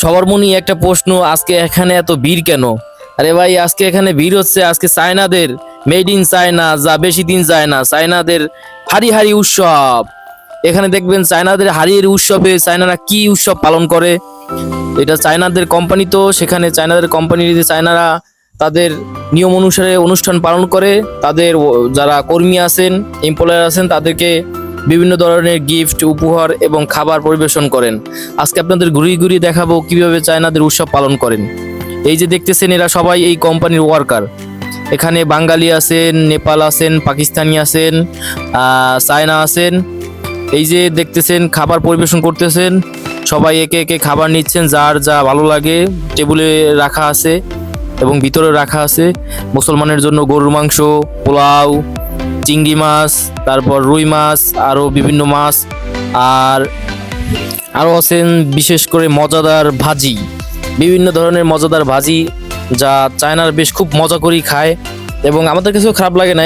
সবার মনেই একটা প্রশ্ন, আজকে এখানে এত ভিড় কেন? আরে ভাই, আজকে এখানে ভিড় হচ্ছে, আজকে চায়নাদের মেড ইন চায়না যা বেশি দিন যায় না চায়নাদের হারি হারি উৎসব। এখানে দেখবেন চায়নাদের হারিয়ের উৎসবে চায়নারা কি উৎসব পালন করে? এটা চায়নাদের কোম্পানি তো, সেখানে চায়নাদের কোম্পানির চায়নারা তাদের নিয়ম অনুসারে অনুষ্ঠান পালন করে। তাদের যারা কর্মী আছেন এমপ্লয়ার আছেন, তাদেরকে বিভিন্ন ধরনের গিফট উপহার এবং খাবার পরিবেশন করেন। আজকে আপনাদের ঘুরিয়ে ঘুরিয়ে দেখাবো কীভাবে চায়নাদের উৎসব পালন করেন। এই যে দেখতেছেন, এরা সবাই এই কোম্পানির ওয়ার্কার এখানে বাঙালি আছেন, নেপাল আছেন, পাকিস্তানি আছেন চায়না আছেন। এই যে দেখতেছেন, খাবার পরিবেশন করতেছেন। সবাই একে একে খাবার নিচ্ছেন, যার যা ভালো লাগে, টেবিলে রাখা আছে এবং ভিতরে রাখা আছে। মুসলমানের জন্য গরুর মাংস, পোলাও চিংড়ি মাছ, তারপর রুই মাছ আরও বিভিন্ন মাছ, আর আরও আছেন বিশেষ করে মজাদার ভাজি। বিভিন্ন ধরনের মজাদার ভাজি যা চায়নার বেশ খুব মজা করেই খায় এবং আমাদের কাছেও খারাপ লাগে না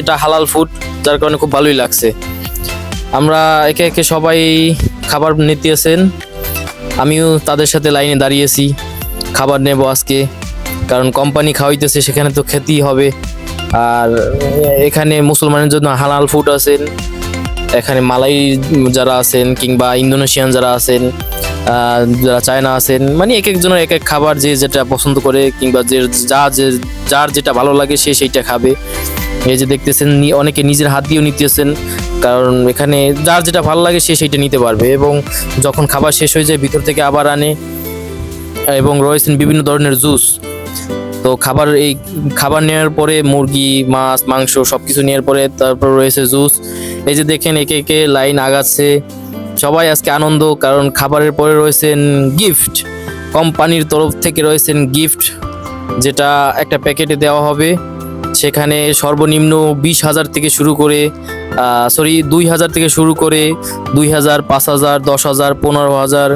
এটা হালাল ফুড যার কারণে খুব ভালোই লাগছে। আমরা একে একে সবাই খাবার নিতেছেন আমিও তাদের সাথে লাইনে দাঁড়িয়েছি, খাবার নেব আজকে, কারণ কোম্পানি খাওয়াইতেছে, সেখানে তো খেতেই হবে। আর এখানে মুসলমানের জন্য হালাল ফুড আছেন। এখানে মালাই যারা আছেন কিংবা ইন্দোনেশিয়ান যারা আছেন যারা চায়না আছেন মানে এক একজনের এক এক খাবার যে যেটা পছন্দ করে কিংবা যে যা যে যার যেটা ভালো লাগে সে সেইটা খাবে। এই যে দেখতেছেন অনেকে নিজের হাত দিয়েও নিতেছেন, কারণ এখানে যার যেটা ভালো লাগে সে সেইটা নিতে পারবে এবং যখন খাবার শেষ হয়ে যায় ভিতর থেকে আবার আনে এবং রয়েছেন বিভিন্ন ধরনের জুস। তো খাবার এই খাবার নেওয়ার পরে মুরগি, মাছ, মাংস সব কিছু নেওয়ার পরে তারপর রয়েছে জুস। এই যে দেখেন একে একে লাইন আগাচ্ছে। সবাই আজকে আনন্দ কারণ খাবারের পরে রয়েছেন গিফট। কোম্পানির তরফ থেকে রয়েছেন গিফট, যেটা একটা প্যাকেটে দেওয়া হবে। সেখানে সর্বনিম্ন বিশ হাজার থেকে শুরু করে সরি দুই হাজার থেকে শুরু করে দুই হাজার, পাঁচ হাজার, দশ হাজার, পনেরো হাজার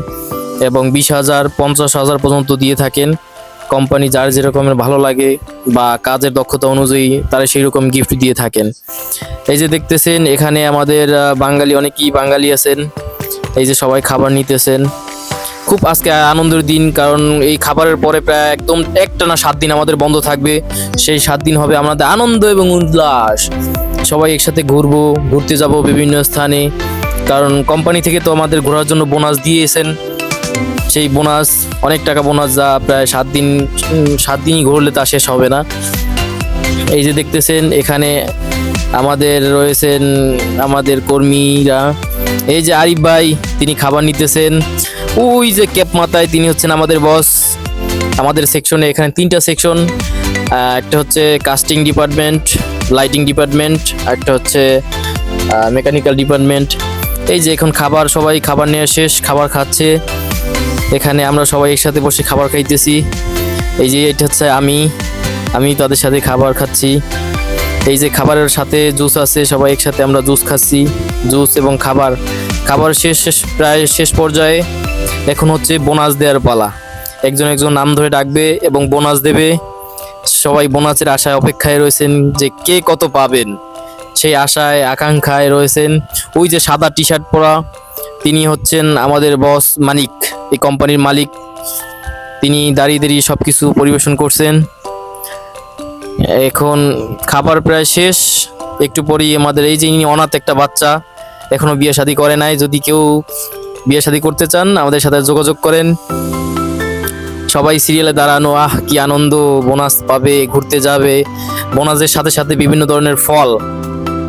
এবং বিশ হাজার, পঞ্চাশ হাজার পর্যন্ত দিয়ে থাকেন। কোম্পানি যার যেরকমের ভালো লাগে বা কাজের দক্ষতা অনুযায়ী তারা সেই রকম গিফট দিয়ে থাকেন। এই যে দেখতেছেন, এখানে আমাদের বাঙালি, অনেকেই বাঙালি আছেন। এই যে সবাই খাবার নিতেছেন। খুব আজকে আনন্দের দিন, কারণ এই খাবারের পরে প্রায় একদম একটা না সাত দিন আমাদের বন্ধ থাকবে। সেই সাত দিন হবে আমাদের আনন্দ এবং উল্লাস। সবাই একসাথে ঘুরবো, ঘুরতে যাব বিভিন্ন স্থানে। কারণ কোম্পানি থেকে তো আমাদের ঘোরার জন্য বোনাস দিয়েছেন। সেই বোনাস, অনেক টাকা বোনাস যা প্রায় সাত দিন সাত দিনই ঘুরলে তা শেষ হবে না। এই যে দেখতেছেন, এখানে আমাদের রয়েছেন আমাদের কর্মীরা। এই যে আরিফ ভাই, তিনি খাবার নিতেছেন। ওই যে ক্যাপ মাথায় তিনি হচ্ছেন আমাদের বস। আমাদের সেকশনে এখানে তিনটা সেকশন একটা হচ্ছে কাস্টিং ডিপার্টমেন্ট লাইটিং ডিপার্টমেন্ট একটা হচ্ছে মেকানিক্যাল ডিপার্টমেন্ট এই যে এখন খাবার, সবাই খাবার নেওয়া শেষ, খাবার খাচ্ছে। এখানে আমরা সবাই একসাথে বসে খাবার খাইতেছি। এই যে এটা হচ্ছে আমি আমি তাদের সাথে খাবার খাচ্ছি। এই যে খাবারের সাথে জুস আছে, সবাই একসাথে আমরা জুস খাচ্ছি। জুস এবং খাবার। খাবার শেষ শেষ, প্রায় শেষ পর্যায়ে এখন হচ্ছে বোনাস দেওয়ার পালা। একজন একজন নাম ধরে ডাকবে এবং বোনাস দেবে। সবাই বোনাসের আশায় অপেক্ষায় রয়েছেন যে কে কত পাবেন। সেই আশায়, আকাঙ্ক্ষায় রয়েছেন। ওই যে সাদা টি শার্ট পরা, তিনি হচ্ছেন আমাদের বস মালিক এই কোম্পানির মালিক, তিনি দাঁড়িয়ে দাঁড়িয়ে সব কিছু পরিবেশন করছেন। এখন খাবার প্রায় শেষ। একটু পরেই আমাদের এই যে ইনি অনাথ একটা বাচ্চা এখনও বিয়ে শাদী করে নাই। যদি কেউ বিয়ে শাদী করতে চান, আমাদের সাথে যোগাযোগ করেন। সবাই সিরিয়ালে দাঁড়ানো, আহ, কি আনন্দ, বোনাস পাবে, ঘুরতে যাবে। বোনাসের সাথে সাথে বিভিন্ন ধরনের ফল।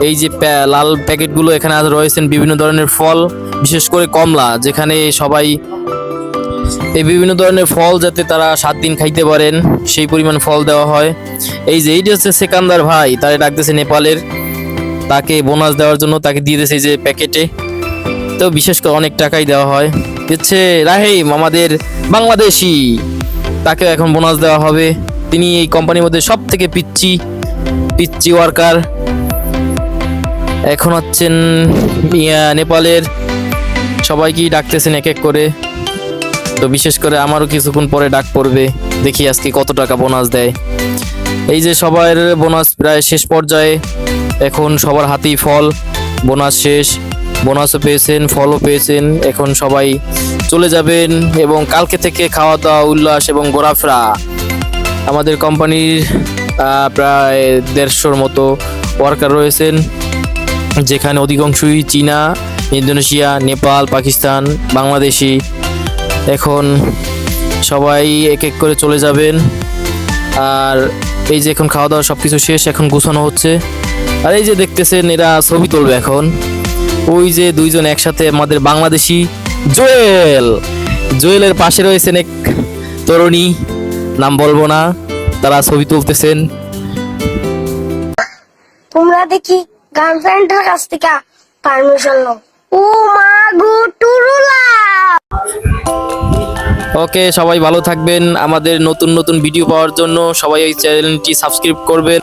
এই যে লাল প্যাকেটগুলো এখানে রয়েছেন বিভিন্ন ধরনের ফল, বিশেষ করে কমলা, যেখানে সবাই এই বিভিন্ন ধরনের ফল যাতে তারা সাত দিন খাইতে পারেন, সেই পরিমাণ ফল দেওয়া হয়। এই যে এইটা হচ্ছে সেকান্দার ভাই, তারে ডাকতেছে নেপালের। তাকে বোনাস দেওয়ার জন্য তাকে দিয়ে দিয়েছে যে প্যাকেটে। তো বিশেষ করে অনেক টাকাই দেওয়া হয়। হচ্ছে রাহিম আমাদের বাংলাদেশি তাকে এখন বোনাস দেওয়া হবে। তিনি এই কোম্পানির মধ্যে সব থেকে পিচ্ছি পিচ্ছি ওয়ার্কার। এখন হচ্ছেন নেপালের। সবাইকেই ডাকতেছেন এক এক করে। তো বিশেষ করে আমারও কিছুক্ষণ পরে ডাক পড়বে, দেখি আজকে কত টাকা বোনাস দেয়। এই যে সবার বোনাস প্রায় শেষ পর্যায়ে, এখন সবার হাতেই ফল বোনাস শেষ বোনাসও পেয়েছেন, ফলও পেয়েছেন, এখন সবাই চলে যাবেন এবং কালকে থেকে খাওয়া দাওয়া উল্লাস এবং ঘোরাফেরা। আমাদের কোম্পানির প্রায় দেড়শোর মতো ওয়ার্কার রয়েছেন, যেখানে অধিকাংশই চীনা, ইন্দোনেশিয়া, নেপাল, পাকিস্তান, বাংলাদেশি। এখন সবাই এক এক করে চলে যাবেন। আর এই যে এখন খাওয়া দাওয়া সব কিছু শেষ, এখন গুছানো হচ্ছে। আর এই যে দেখতেছেন, এরা ছবি তুলবে এখন। ওই যে দুইজন একসাথে আমাদের বাংলাদেশি জোয়েল। জোয়েলের পাশে রয়েছেন এক তরুণী, নাম বলব না, তারা ছবি তুলতেছেন। তোমরা দেখি গার্লফ্রেন্ডের কাছ থেকে পারমিশন লো ও মা গো টুরুলা ওকে, সবাই ভালো থাকবেন। আমাদের নতুন নতুন ভিডিও পাওয়ার জন্য সবাই এই চ্যানেলটি সাবস্ক্রাইব করবেন।